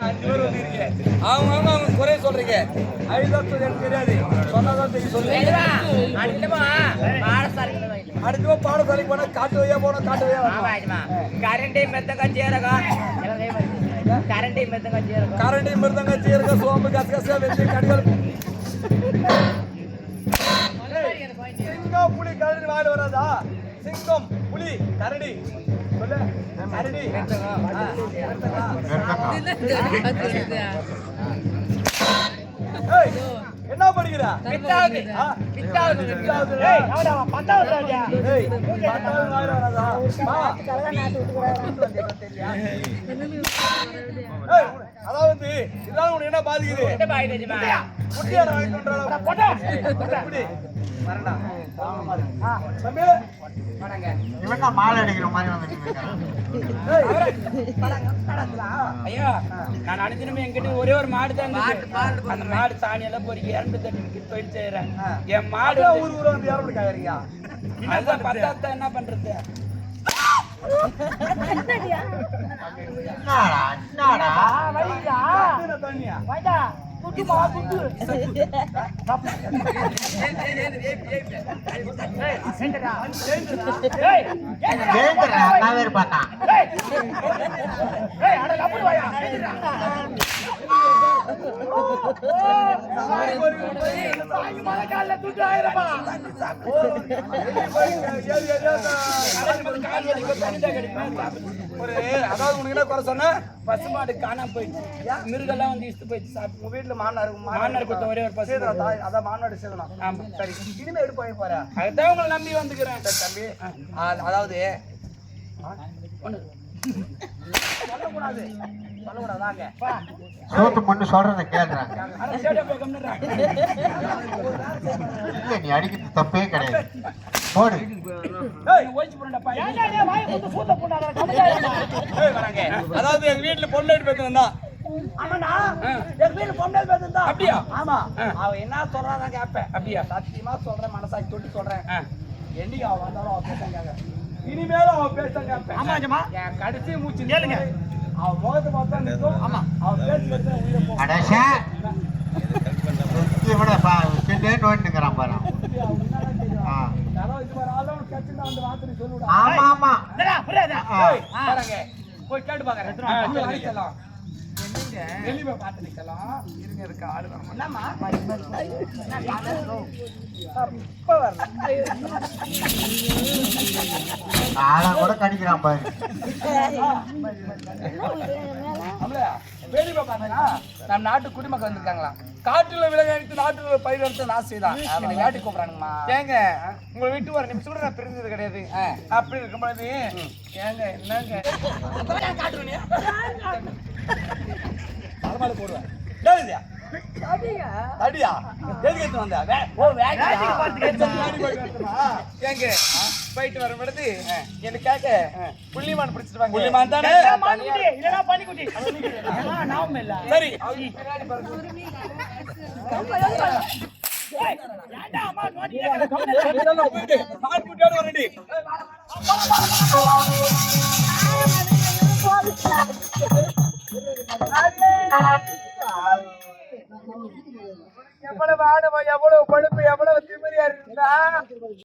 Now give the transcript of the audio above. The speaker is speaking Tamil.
அவங்க அவங்க அவங்க குறை சொல்றீங்க. அழுதான் எனக்கு தெரியாது. சொன்னதான் தெரியும். சொல்லுங்க அடுத்தவா பாடசாலைக்கு போனா காட்டு வழியா போனா காட்டு வழியா கரண்டே மெத்தக்கா சேரகா கரண்டே மெத்தக்கா சேரகா கரண்டே மெத்தக்கா சேரகா சோம்பு கசகசா சிங்கம் புலி கரடி. என்ன படிக்கிற. ஏய், பத்தாவது ராஜா. ஏய், பத்தாவது வா. ஏய், அதாவது இதனால உனக்கு என்ன பாதிக்குது? வாங்கி கொண்டாட மாலை அடிக்கிற மாதிரி. ஐயா நான் அனுதினமே என்கிட்ட ஒரே ஒரு மாடு தான். அந்த மாடு சாணியெல்லாம் பொறுக்கி இரண்டு தட்டி தொழில் செய்யறேன் என் மாடு ஊர் ஊர் வந்து யாரும் என்ன பண்றது? வேறு பார்த்தான் ஒரு அதாவது உனக்கு என்ன குறை சொன்ன? பசுமாடு காணாம போயிடுச்சு. மிருகெல்லாம் வந்து இஷ்டு போயிடுச்சு சாப்பிட்டு. உங்க வீட்டுல மாமனார் மாமனார் கொடுத்த ஒரே ஒரு பசு அதான் மாமனார் சேதனா ஆமா. சரி இனிமே எடுப்பு வாங்கி போற அதுதான் உங்களை நம்பி வந்துக்கிறேன். தம்பி. அதாவது சோத்து மண்ணு சொல்றத கம்முனுடா. இல்ல நீ அடிக்கிறது தப்பே கிடையாது போடு. அதாவது எங்க வீட்டுல பொண்ணு எடுத்து பேசுனா ஆமாண்ணா எங்க வீட்டுல பொண்ணு எடுத்து பேசுனா அப்படியா? ஆமா. அவ என்ன சொல்றாதான் கேட்பேன் அப்படியா? சத்தியமா சொல்றேன் மனசாட்சி தொட்டு சொல்றேன். என்னைக்கு அவ வந்தாலும் அவ பேச கேட்க இனிமேலும் அவ பேச கேட்பேன் ஆமா, நிஜமா? என் கடைசி மூச்சு கேளுங்க. அவ முகத்தை பார்த்தா நிற்கும் ஆமா. அவ பேச்சு பேச உயிரை போகும். அடசா இவன பா செண்டே நோண்டிக்கிறான் பாரு. ஆ. யாரோ இது மாதிரி ஆளும் கட்சியில் வந்து வார்த்தை சொல்லுடா ஆமா ஆமா. என்னடா, புரியாதா? ஆ. ஏய், பாருங்க. போய் கேட்டு. அடிக்கலாம் வெளியே பார்த்து நிக்கலாம். இருங்க இருக்க ஆளு என்னம்மா? அப்ப வரல. ஆளா கூட கடிக்கிறான் பாரு. அப்படியா வெளியே பார்த்தா நம்ம நாட்டு குடிமக்கள் வந்திருக்காங்களா காட்டுல விலகடித்து நாட்டுல பயிர் எடுத்து நான் செய்தான் என்னை வேட்டி கூப்பிடுறானுங்கம்மா. ஏங்க உங்களை விட்டு ஒரு நிமிஷம் கூட நான் பிரிஞ்சது கிடையாது. அப்படி இருக்கும்போது ஏங்க என்னங்க? தலைமால போடுவேன். தடியா? எதுக்கு எடுத்து வந்த? வே- ஓ வேட்டி? ஏங்க போயிட்டு வரும் பொழுது எனக்காக புள்ளிமான் பிடிச்சிட்டு புள்ளிமான் தானே? இல்லனா பனிக்குட்டி. நாம சரி. எவ்வளவு ஆடவன் எவ்வளவு